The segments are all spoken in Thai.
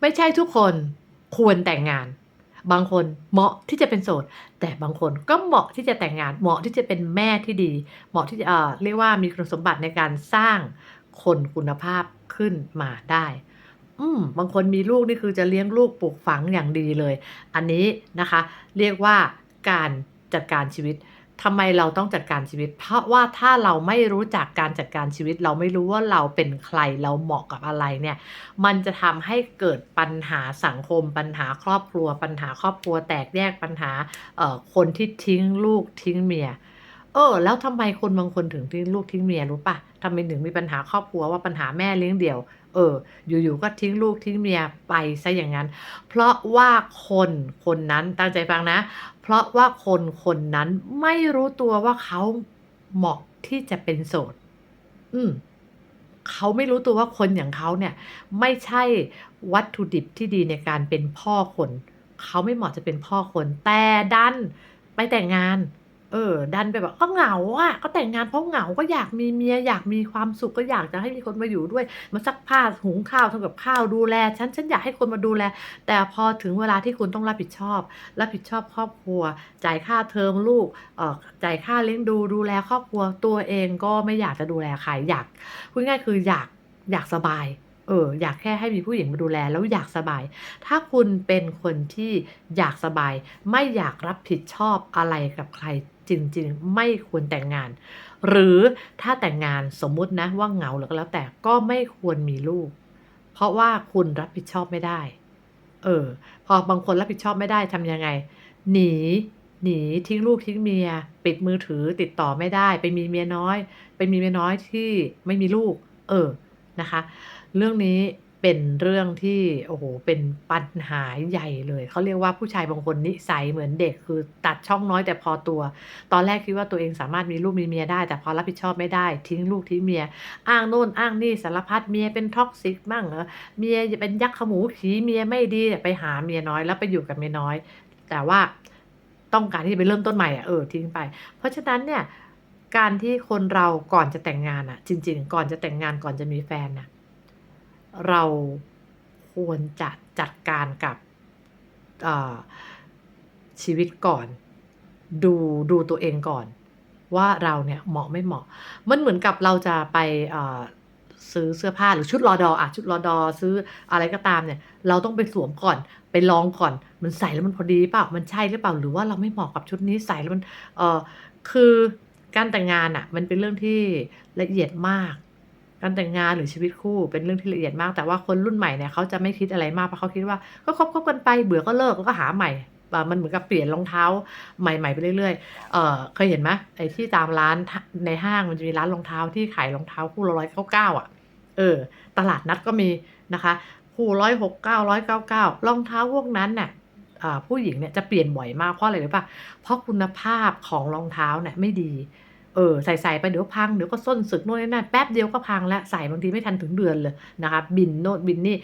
ไม่ใช่ทุกคนควรแต่งงาน บางคนเหมาะที่จะเป็นโสด แต่บางคนก็เหมาะที่จะแต่งงาน เหมาะที่จะเป็นแม่ที่ดี เหมาะที่จะเออเรียกว่ามีคุณสมบัติในการสร้างคนคุณภาพขึ้นมาได้ อืมบางคนมีลูกนี่คือจะเลี้ยงลูกปลูกฝังอย่างดีเลย อันนี้นะคะ เรียกว่าการจัดการชีวิต ทำไมเราต้องจัดการชีวิต เพราะว่าถ้าเราไม่รู้จักการจัดการชีวิต เราไม่รู้ว่าเราเป็นใครเราเหมาะกับอะไรเนี่ย มันจะทำให้เกิดปัญหาสังคม ปัญหาครอบครัว ปัญหาครอบครัวแตกแยกปัญหาเอ่อคนที่ทิ้งลูกทิ้งเมียเออแล้วทำไมคนบางคนถึงทิ้งลูกทิ้งเมียรู้ปะทำไมถึงมีปัญหาครอบครัวว่าปัญหาแม่เลี้ยงเดี่ยว เออ อยู่ๆก็ทิ้งลูกทิ้งเมียไปซะอย่างนั้น เพราะว่าคนคนนั้นตั้งใจฟังนะ เพราะว่าคนคนนั้นไม่รู้ตัวว่าเขาเหมาะที่จะเป็นโสด อืมเขาไม่รู้ตัวว่าคนอย่างเขาเนี่ย ไม่ใช่วัตถุดิบที่ดีในการเป็นพ่อคน เขาไม่เหมาะจะเป็นพ่อคน แต่ดันไปแต่งงาน เออ ดันไปแบบก็เหงาอะก็แต่งงานเพราะเหงาก็อยากมีเมียอยากมีความสุขก็อยากจะให้มีคนมาอยู่ด้วย มาซักผ้าหุงข้าวทำกับข้าวดูแลฉันฉันอยากให้คนมาดูแล แต่พอถึงเวลาที่คุณต้องรับผิดชอบ รับผิดชอบครอบครัว จ่ายค่าเทอมลูกเอ่อจ่ายค่าเลี้ยงดูดูแลครอบครัวตัวเองก็ไม่อยากจะดูแลใครอยากพูดง่ายคืออยากอยากสบายเอออยากแค่ให้มีผู้หญิงมาดูแลแล้วอยากสบาย ถ้าคุณเป็นคนที่อยากสบาย ไม่อยากรับผิดชอบอะไรกับใคร จริง ๆ ไม่ควรแต่งงาน หรือถ้าแต่งงานสมมุตินะว่าเหงาหรือก็แล้วแต่ก็ไม่ควรมีลูก เพราะว่าคุณรับผิดชอบไม่ได้ เออ พอบางคนรับผิดชอบไม่ได้ทำยังไง หนีหนีทิ้งลูกทิ้งเมีย ปิดมือถือติดต่อไม่ได้ ไปมีเมียน้อย ไปมีเมียน้อยที่ไม่มีลูก เออนะคะ เรื่องนี้ เป็นเรื่องที่โอ้โหเป็นปัญหาใหญ่เลย เขาเรียกว่าผู้ชายบางคนนิสัยเหมือนเด็ก คือตัดช่องน้อยแต่พอตัว ตอนแรกคิดว่าตัวเองสามารถมีลูกมีเมียได้ แต่พอรับผิดชอบไม่ได้ ทิ้งลูกทิ้งเมีย อ้างโน่นอ้างนี่สารพัด เมียเป็นท็อกซิกมั่งเหรอ เมียเป็นยักษ์ขมูผีเมียไม่ดีไปหาเมียน้อยแล้วไปอยู่กับเมียน้อย แต่ว่าต้องการที่จะไปเริ่มต้นใหม่อะเออทิ้งไป เพราะฉะนั้นเนี่ยการที่คนเราก่อนจะแต่งงานอะ จริง ๆ ก่อนจะแต่งงานก่อนจะมีแฟนน่ะ เราควรจะจัดการกับชีวิตก่อน ดูดูตัวเองก่อน ว่าเราเนี่ยเหมาะไม่เหมาะ มันเหมือนกับเราจะไปซื้อเสื้อผ้าหรือชุดรอดออะชุดรอดอซื้ออะไรก็ตามเนี่ย เราต้องไปสวมก่อน ไปลองก่อน มันใส่แล้วมันพอดีเปล่ามันใช่หรือเปล่าหรือว่าเราไม่เหมาะกับชุดนี้ใส่แล้วมันเออคือการแต่งงานอะมันเป็นเรื่องที่ละเอียดมาก การแต่งงานหรือชีวิตคู่เป็นเรื่องที่ละเอียดมาก แต่ว่าคนรุ่นใหม่เนี่ยเขาจะไม่คิดอะไรมากเพราะเขาคิดว่าก็คบคบกันไปเบื่อก็เลิกแล้วก็หาใหม่มันเหมือนกับเปลี่ยนรองเท้าใหม่ๆไปเรื่อยๆเออเคยเห็นไหมไอ้ที่ตามร้านในห้างมันจะมีร้านรองเท้าที่ขายรองเท้าคู่ละร้อยเก้าเก้าอะเออตลาดนัดก็มีนะคะคู่ร้อยหกเก้าร้อยเก้าเก้ารองเท้าพวกนั้นเน่ะอ่าผู้หญิงเนี่ยจะเปลี่ยนบ่อยมากเพราะอะไรหรู้ป่ะเพราะคุณภาพของรองเท้าเนี่ยไม่ดี เออใส่ใส่ไปเดี๋ยวพังเดี๋ยวก็ส้นสึกโน่นนี่นั่นแป๊บเดียวก็พังแล้วใส่บางทีไม่ทันถึงเดือนเลยนะคะบินโน่นบินนี่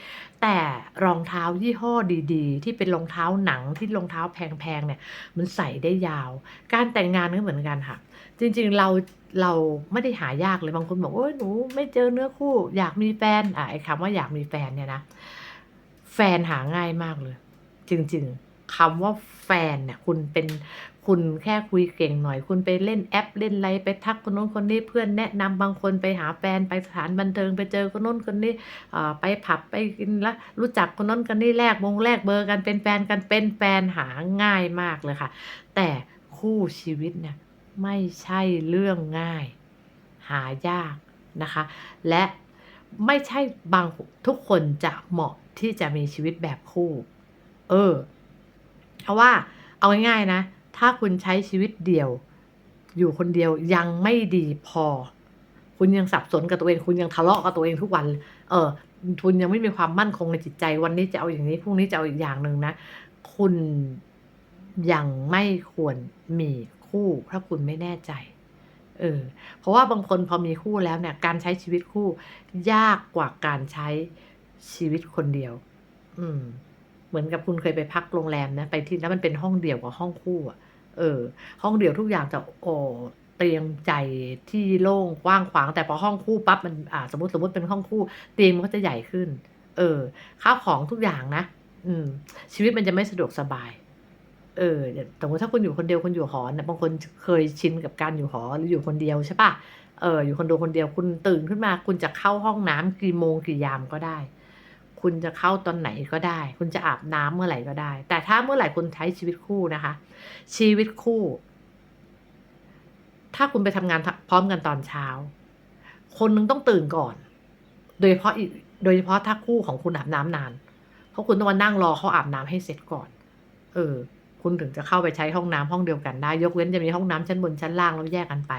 แต่รองเท้ายี่ห้อดีๆ ที่เป็นรองเท้าหนังที่รองเท้าแพงๆเนี่ยมันใส่ได้ยาว การแต่งงานก็เหมือนกันค่ะ จริงๆเราเราไม่ได้หายากเลยบางคนบอกโอ้ยหนูไม่เจอเนื้อคู่ อยากมีแฟนอะไอ้คำว่าอยากมีแฟนเนี่ยนะแฟนหาง่ายมากเลย จริง ๆคำว่าแฟนเนี่ยคุณเป็น คุณแค่คุยเก่งหน่อย คุณไปเล่นแอปเล่นอะไรไปทักคนโน้นคนนี้เพื่อนแนะนำบางคนไปหาแฟนไปสถานบันเทิงไปเจอคนโน้นคนนี้ไปผับไปกินละรู้จักคนโน้นคนนี้แลกมงแลกเบอร์กันเป็นแฟนกันเป็นแฟนหาง่ายมากเลยค่ะ แต่คู่ชีวิตเนี่ยไม่ใช่เรื่องง่าย หายากนะคะ และไม่ใช่บางทุกคนจะเหมาะที่จะมีชีวิตแบบคู่ เออ เพราะว่าเอาง่ายๆนะ ถ้าคุณใช้ชีวิตเดี่ยว อยู่คนเดียวยังไม่ดีพอ คุณยังสับสนกับตัวเอง คุณยังทะเลาะกับตัวเองทุกวัน เออคุณยังไม่มีความมั่นคงในจิตใจ วันนี้จะเอาอย่างนี้พรุ่งนี้จะเอาอีกอย่างหนึ่งนะ คุณยังไม่ควรมีคู่ถ้าคุณไม่แน่ใจ เออ เพราะว่าบางคนพอมีคู่แล้วเนี่ย การใช้ชีวิตคู่ยากกว่าการใช้ชีวิตคนเดียว อืม เหมือนกับคุณเคยไปพักโรงแรมนะ ไปที่แล้วมันเป็นห้องเดี่ยวกับห้องคู่อะ เออ ห้องเดี่ยวทุกอย่างจะโอ้เตียงใจที่โล่งกว้างขวาง แต่พอห้องคู่ปั๊บมันอ่าสมมติสมมติเป็นห้องคู่ เตียงมันก็จะใหญ่ขึ้น เออข้าวของทุกอย่างนะ อืม ชีวิตมันจะไม่สะดวกสบาย เออสมมติถ้าคุณอยู่คนเดียวคุณอยู่หอนะบางคนเคยชินกับการอยู่หอหรืออยู่คนเดียวใช่ปะเอออยู่คอนโดคนเดียวคุณตื่นขึ้นมา คุณจะเข้าห้องน้ำกี่โมงกี่ยามก็ได้ คุณจะเข้าตอนไหนก็ได้ คุณจะอาบน้ำเมื่อไหร่ก็ได้ แต่ถ้าเมื่อไหร่คุณใช้ชีวิตคู่นะคะ ชีวิตคู่ ถ้าคุณไปทำงานพร้อมกันตอนเช้า คนนึงต้องตื่นก่อน โดยเฉพาะโดยเฉพาะถ้าคู่ของคุณอาบน้ำนาน เพราะคุณต้องมานั่งรอเขาอาบน้ำให้เสร็จก่อน เออ คุณถึงจะเข้าไปใช้ห้องน้ำห้องเดียวกันได้ ยกเว้นจะมีห้องน้ำชั้นบนชั้นล่างแล้วแยกกันไป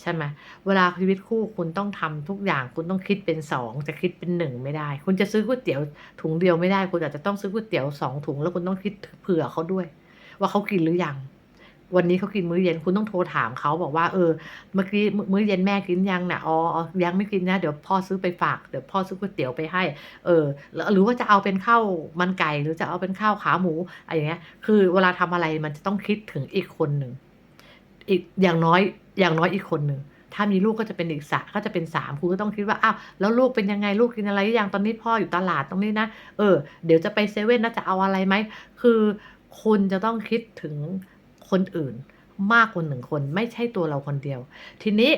ใช่ไหมเวลาชีวิตคู่คุณต้องทำทุกอย่างคุณต้องคิดเป็นสองจะคิดเป็นหนึ่งไม่ได้ คุณจะซื้อก๋วยเตี๋ยวถุงเดียวไม่ได้ คุณอาจจะต้องซื้อก๋วยเตี๋ยวสองถุงแล้วคุณต้องคิดเผื่อเขาด้วย ว่าเขากินหรือยังวันนี้เขากินมื้อเย็นคุณต้องโทรถามเขาบอกว่าเออเมื่อกี้มื้อเย็นแม่กินยังนะอ๋อยังไม่กินนะเดี๋ยวพ่อซื้อไปฝากเดี๋ยวพ่อซื้อก๋วยเตี๋ยวไปให้ เออหรือว่าจะเอาเป็นข้าวมันไก่หรือจะเอาเป็นข้าวขาหมูอะไรอย่างเงี้ย คือเวลาทำอะไรมันจะต้องคิดถึงอีกคนหนึ่งอีกอย่างน้อย อย่างน้อยอีกคนหนึ่งถ้ามีลูกก็จะเป็นอีกสะก็จะเป็นสามคุณก็ต้องคิดว่าอ้าวแล้วลูกเป็นยังไงลูกกินอะไรอย่างตอนนี้พ่ออยู่ตลาดตรงนี้นะเออเดี๋ยวจะไปเซเว่นนะจะเอาอะไรไหมคือคุณจะต้องคิดถึงคนอื่น มากกว่าหนึ่งคน ไม่ใช่ตัวเราคนเดียว ทีนี้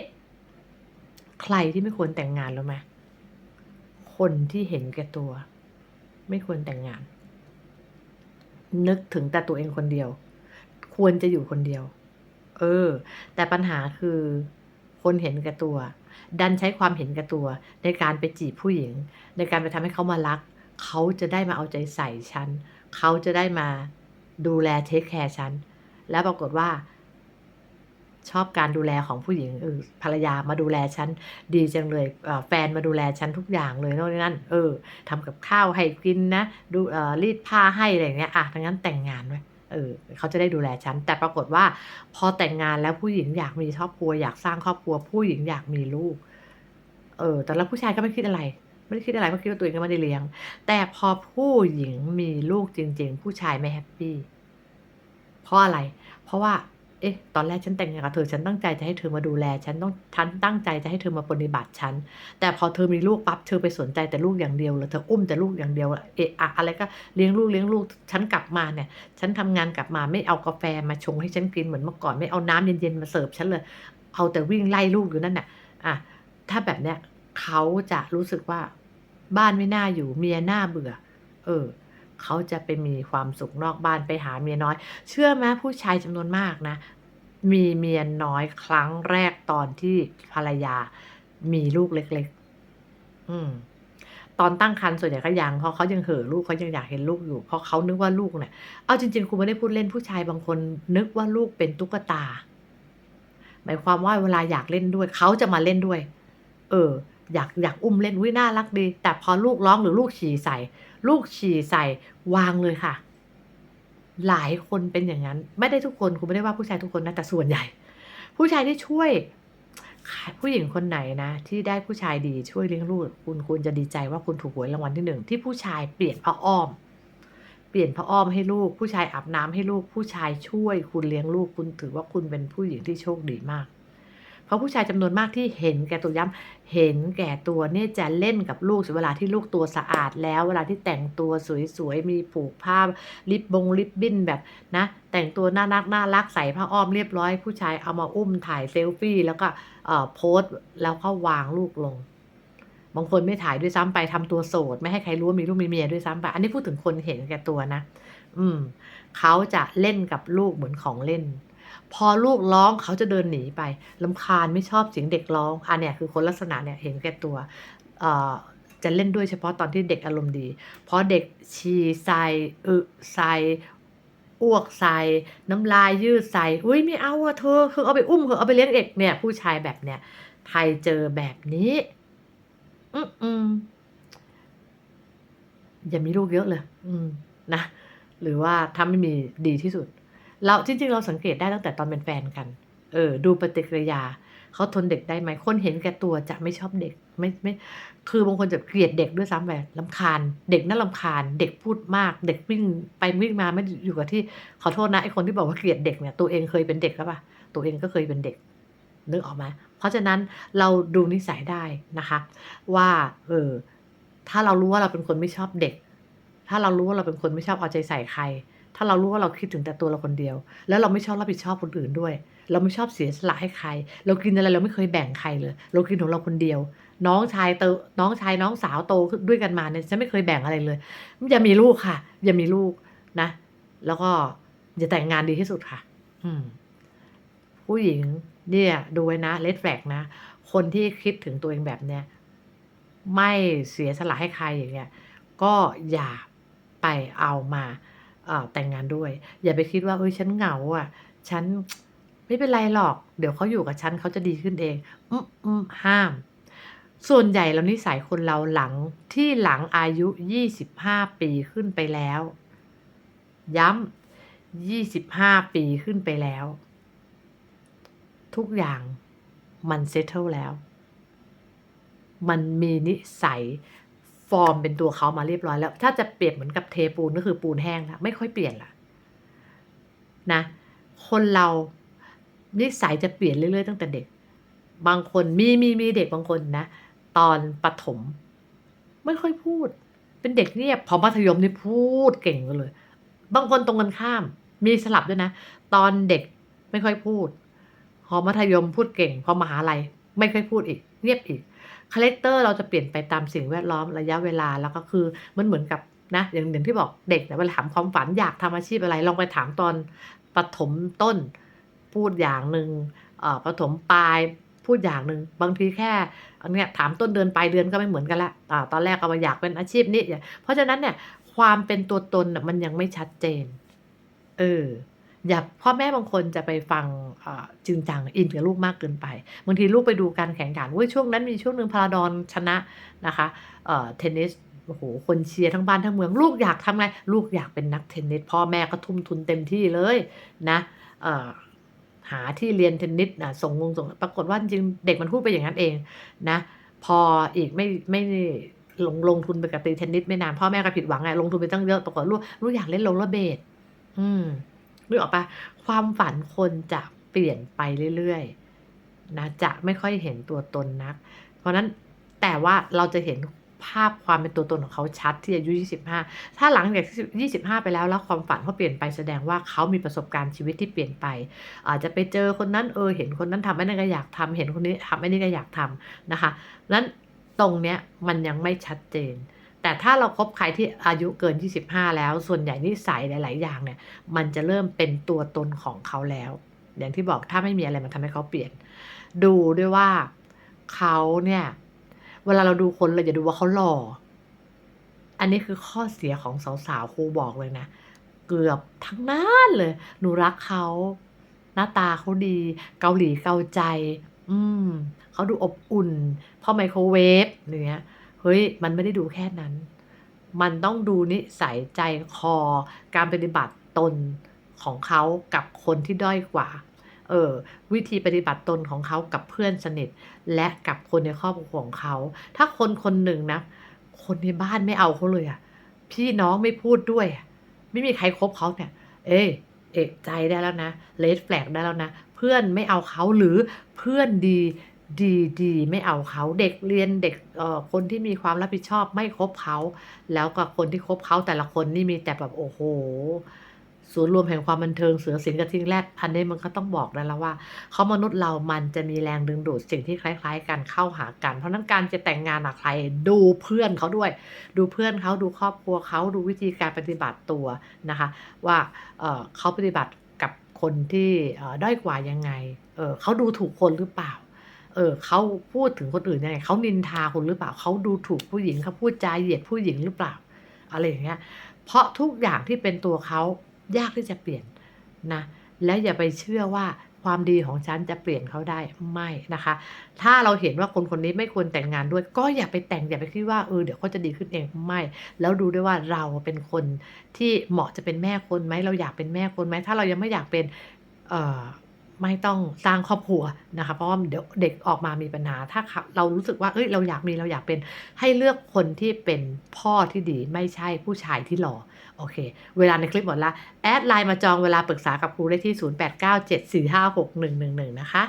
ใครที่ไม่ควรแต่งงานแล้วไหมคนที่เห็นแก่ตัว ไม่ควรแต่งงาน นึกถึงแต่ตัวเองคนเดียว ควรจะอยู่คนเดียว เออ แต่ปัญหาคือคนเห็นแก่ตัว ดันใช้ความเห็นแก่ตัว ในการไปจีบผู้หญิง ในการไปทำให้เขามารัก เขาจะได้มาเอาใจใส่ฉัน เขาจะได้มาดูแลเทคแคร์ฉัน แล้วปรากฏว่า ชอบการดูแลของผู้หญิงเออภรรยามาดูแลฉัน ดีจังเลยแฟนมาดูแลฉันทุกอย่างเลยโน่นนั่นเออทำกับข้าวให้กินนะ ดูรีดผ้าให้อะไรเงี้ยอะทั้งนั้นแต่งงานไว้ เออเขาจะได้ดูแลฉัน แต่ปรากฏว่า พอแต่งงานแล้วผู้หญิงอยากมีครอบครัว อยากสร้างครอบครัว ผู้หญิงอยากมีลูก เออ แต่แล้วผู้ชายก็ไม่คิดอะไร ไม่ได้คิดอะไรเพราะคิดว่าตัวเองก็ไม่ได้เลี้ยง แต่พอผู้หญิงมีลูกจริง ๆ ผู้ชายไม่แฮปปี้ เพราะอะไร เพราะว่า เอ๊ะ ตอนแรกฉันแต่งงานกับเธอ ฉันตั้งใจจะให้เธอมาดูแล ฉันต้อง ฉันตั้งใจจะให้เธอมาปฏิบัติฉัน แต่พอเธอมีลูกปั๊บ เธอไปสนใจแต่ลูกอย่างเดียวเลยเธออุ้มแต่ลูกอย่างเดียว เอะอะอะไรก็เลี้ยงลูกเลี้ยงลูก ฉันกลับมาเนี่ย ฉันทำงานกลับมาไม่เอากาแฟมาชงให้ฉันกินเหมือนเมื่อก่อน ไม่เอาน้ำเย็นๆมาเสิร์ฟฉันเลย เอาแต่วิ่งไล่ลูกอยู่นั่นน่ะ อะ ถ้าแบบเนี้ยเขาจะรู้สึกว่าบ้านไม่น่าอยู่ เมียน่าเบื่อ เออ เขาจะไปมีความสุขนอกบ้านไปหาเมียน้อย เชื่อไหมผู้ชายจำนวนมากนะ มีเมียน้อยครั้งแรกตอนที่ภรรยามีลูกเล็ก ๆ อืมตอนตั้งครรภ์ส่วนใหญ่ก็ยังเพราะเขายังเห่อลูกเขายังอยากเห็นลูกอยู่ เพราะเขานึกว่าลูกเนี่ยเอาจริง ๆคุณไม่ได้พูดเล่นผู้ชายบางคน นึกว่าลูกเป็นตุ๊กตา หมายความว่าเวลาอยากเล่นด้วย เขาจะมาเล่นด้วย เออ อยากอยากอุ้มเล่นอุ๊ยน่ารักดี แต่พอลูกร้องหรือลูกฉี่ใส่ ลูกฉี่ใส่วางเลยค่ะ หลายคนเป็นอย่างนั้น ไม่ได้ทุกคนคุณไม่ได้ว่าผู้ชายทุกคนนะแต่ส่วนใหญ่ ผู้ชายที่ช่วยผู้หญิงคนไหนนะ ที่ได้ผู้ชายดีช่วยเลี้ยงลูกคุณควรจะดีใจว่าคุณถูกหวยรางวัลที่หนึ่งที่ผู้ชายเปลี่ยนผ้าอ้อม เปลี่ยนผ้าอ้อมให้ลูก ผู้ชายอาบน้ำให้ลูกผู้ชายช่วย คุณเลี้ยงลูกคุณถือว่าคุณเป็นผู้หญิงที่โชคดีมาก เพราะผู้ชายจำนวนมากที่เห็นแก่ตัวย้ำเห็นแก่ตัวเนี่ยจะเล่นกับลูกเวลาที่ลูกตัวสะอาดแล้ว เวลาที่แต่งตัวสวยๆมีผูกผ้าริบบงริบบิ้นแบบนะแต่งตัวน่ารักน่ารักใส่ผ้าอ้อมเรียบร้อย ผู้ชายเอามาอุ้มถ่ายเซลฟี่ แล้วก็โพสต์แล้วก็วางลูกลงบางคนไม่ถ่ายด้วยซ้ำไปทำตัวโสด ไม่ให้ใครรู้ว่ามีลูกมีเมียด้วยซ้ำไป อันนี้พูดถึงคนเห็นแก่ตัวนะ อืม เขาจะเล่นกับลูกเหมือนของเล่น พอลูกร้องเขาจะเดินหนีไปรำคาญไม่ชอบเสียงเด็กร้องอันเนี้ยคือคนลักษณะเนี่ยเห็นแก่ตัวจะเล่นด้วยเฉพาะตอนที่เด็กอารมณ์ดีพอเด็กฉี่ใส่อึใส่อ้วกใส่น้ำลายยืดใส่อุ๊ยไม่เอาอะเธอคือเอาไปอุ้มเถอเอาไปเลี้ยงเด็กเนี่ย ผู้ชายแบบเนี้ยใครเจอแบบนี้อือๆอย่ามีลูกเยอะเลย อืมนะหรือว่าถ้าไม่มีดีที่สุด เราจริงๆ เราสังเกตได้ตั้งแต่ตอนเป็นแฟนกัน เออ ดูปฏิกิริยาเขาทนเด็กได้ไหมคนเห็นแก่ตัวจะไม่ชอบเด็กไม่ไม่คือบางคนจะเกลียดเด็กด้วยซ้ำไปรำคาญ เด็กน่ารำคาญ เด็กพูดมาก เด็กวิ่งไปวิ่งมาไม่อยู่กับที่ขอโทษนะไอ้คนที่บอกว่าเกลียดเด็กเนี่ยตัวเองเคยเป็นเด็กหรือเปล่าตัวเองก็เคยเป็นเด็กนึกออกไหมเพราะฉะนั้นเราดูนิสัยได้นะคะ ว่าเออถ้าเรารู้ว่าเราเป็นคนไม่ชอบเด็ก ถ้าเรารู้ว่าเราเป็นคนไม่ชอบเอาใจใส่ใคร ถ้าเรารู้ว่าเราคิดถึงแต่ตัวเราคนเดียว แล้วเราไม่ชอบรับผิดชอบคนอื่นด้วย เราไม่ชอบเสียสละให้ใคร เรากินอะไรเราไม่เคยแบ่งใครเลย เรากินของเราคนเดียว น้องชายเตน้องชายน้องสาวโตขึ้นด้วยกันมาเนี่ยฉันไม่เคยแบ่งอะไรเลยอย่ามีลูกค่ะ อย่ามีลูกนะ แล้วก็อย่าแต่งงานดีที่สุดค่ะ อืม ผู้หญิงเนี่ยดูไว้นะเลดแฟกนะ คนที่คิดถึงตัวเองแบบเนี้ยไม่เสียสละให้ใครอย่างเงี้ย ก็อย่าไปเอามา แต่งงานด้วย อย่าไปคิดว่าเอ้ยฉันเหงาอะ ฉันไม่เป็นไรหรอก เดี๋ยวเขาอยู่กับฉันเขาจะดีขึ้นเองอืมอืมห้าม ส่วนใหญ่แล้วนิสัยคนเราหลังที่หลังอายุ 25 ปีขึ้นไปแล้ว ย้ำ25 ปีขึ้นไปแล้ว ทุกอย่างมันเซตเทิลแล้ว มันมีนิสัย ฟอร์มเป็นตัวเขามาเรียบร้อยแล้ว ถ้าจะเปรียบเหมือนกับเทปูนก็คือปูนแห้งละไม่ค่อยเปลี่ยนละนะ คนเรานิสัยจะเปลี่ยนเรื่อยๆตั้งแต่เด็ก บางคนมีมีมีเด็กบางคนนะ ตอนประถมไม่ค่อยพูด เป็นเด็กเงียบพอมัธยมนี่พูดเก่งกันเลย บางคนตรงกันข้าม มีสลับด้วยนะ ตอนเด็กไม่ค่อยพูดพอมัธยมพูดเก่งพอมหาลัยไม่ค่อยพูดอีก เงียบอีก คาแรคเตอร์เราจะเปลี่ยนไปตามสิ่งแวดล้อมระยะเวลาแล้วก็คือมันเหมือนกับนะอย่างอย่างที่บอกเด็กเนี่เวลาถามความฝันอยากทำอาชีพอะไร ลองไปถามตอนปฐมต้นพูดอย่างหนึ่งปฐมปลายพูดอย่างหนึ่งบางทีแค่อันเนี้ยถามต้นเดือนปลายเดือนก็ไม่เหมือนกันละอ่าตอนแรกก็ว่าอยากเป็นอาชีพนี้อย่าเพราะฉะนั้นเนี่ยความเป็นตัวตนน่ะมันยังไม่ชัดเจน เออ อย่าพ่อแม่บางคนจะไปฟังจริงจังอินกับลูกมากเกินไป บางทีลูกไปดูการแข่งขันเว้ยช่วงนั้นมีช่วงหนึ่งพาราดอนชนะนะคะเทนนิสโอ้โห คนเชียร์ทั้งบ้านทั้งเมือง ลูกอยากทำไง ลูกอยากเป็นนักเทนนิส พ่อแม่ก็ทุ่มทุนเต็มที่เลยนะหาที่เรียนเทนนิสนะส่งงงส่ง ปรากฏว่าจริงเด็กมันพูดไปอย่างนั้นเองนะ พออีกไม่ไม่ลงลงทุนไปกับตีเทนนิสไม่นาน พ่อแม่ก็ผิดหวังไง ลงทุนไปตั้งเยอะ ปรากฏลูกลูกอยากเล่นโรลเลอร์เบดอืม นึกออกปะความฝันคนจะเปลี่ยนไปเรื่อยๆนะจะไม่ค่อยเห็นตัวตนนัก เพราะนั้นแต่ว่าเราจะเห็นภาพความเป็นตัวตนของเขาชัดที่อายุ 25 ถ้าหลังจาก 25 ไปแล้วแล้วความฝันเขาเปลี่ยนไปแสดงว่าเขามีประสบการณ์ชีวิตที่เปลี่ยนไป อาจจะไปเจอคนนั้นเออเห็นคนนั้นทำอันนั้ก็อยากทำเห็นคนนี้ทำอันนี้ก็อยากทำนะคะนั้นตรงเนี้ยมันยังไม่ชัดเจน แต่ถ้าเราคบใครที่อายุเกิน 25 แล้ว ส่วนใหญ่นิสัยหลาย ๆ อย่างเนี่ย มันจะเริ่มเป็นตัวตนของเขาแล้ว อย่างที่บอกถ้าไม่มีอะไรมันทำให้เขาเปลี่ยน ดูด้วยว่าเขาเนี่ย เวลาเราดูคนเราอย่าดูว่าเขาหล่อ อันนี้คือข้อเสียของสาว ๆ ครูบอกเลยนะ เกือบทั้งนั้นเลย หนูรักเขาหน้าตาเขาดี เกาหลีเกาใจ อืมเขาดูอบอุ่น พอไมโครเวฟเนี้ย เฮ้ยมันไม่ได้ดูแค่นั้น มันต้องดูนิสัยใจคอ การปฏิบัติตนของเขากับคนที่ด้อยกว่า เออวิธีปฏิบัติตนของเขากับเพื่อนสนิท และกับคนในครอบครัวของเขา ถ้าคนคนหนึ่งนะ คนในบ้านไม่เอาเขาเลยอะพี่น้องไม่พูดด้วย ไม่มีใครคบเขาเนี่ย เอ้ยเอกใจได้แล้วนะเลดแฟลกได้แล้วนะ เพื่อนไม่เอาเขาหรือเพื่อนดี ดีดีไม่เอาเขาเด็กเรียนเด็กเอ่อคนที่มีความรับผิดชอบไม่คบเขา แล้วก็คนที่คบเขาแต่ละคนนี่มีแต่แบบโอ้โหศูนย์รวมแห่งความบันเทิงเสือสิงกระทิงแรดอันนี้มันก็ต้องบอกได้แล้วว่าเขามนุษย์เรามันจะมีแรงดึงดูดสิ่งที่คล้าย ๆ กันเข้าหากัน เพราะนั้นการจะแต่งงานกับใครดูเพื่อนเขาด้วย ดูเพื่อนเขาดูครอบครัวเขาดูวิธีการปฏิบัติตัวนะคะ ว่าเออเขาปฏิบัติกับคนที่ด้อยกว่ายังไงเออเขาดูถูกคนหรือเปล่า ออเขาพูดถึงคนอื่นยังไงเขานินทาคนหรือเปล่าเขาดูถูกผู้หญิงเขาพูดจาเหยียดผู้หญิงหรือเปล่า อะไรอย่างเงี้ย เพราะทุกอย่างที่เป็นตัวเขายากที่จะเปลี่ยนนะ และอย่าไปเชื่อว่าความดีของฉันจะเปลี่ยนเขาได้ไม่นะคะ ถ้าเราเห็นว่าคนคนนี้ไม่ควรแต่งงานด้วย ก็อย่าไปแต่งอย่าไปคิดว่าเออเดี๋ยวเขาจะดีขึ้นเองไม่ แล้วดูด้วยว่าเราเป็นคนที่เหมาะจะเป็นแม่คนไหมเราอยากเป็นแม่คนไหมถ้าเรายังไม่อยากเป็นเอ่อ ไม่ต้องสร้างครอบครัวนะคะเพราะว่าเดี๋ยวเด็กออกมามีปัญหา ถ้าเรารู้สึกว่าเอ้ยเราอยากมีเราอยากเป็นให้เลือกคนที่เป็นพ่อที่ดีไม่ใช่ผู้ชายที่หล่อโอเค เวลาในคลิปหมดละแอดไลน์มาจองเวลาปรึกษากับครูได้ที่ 0897456111 นะคะ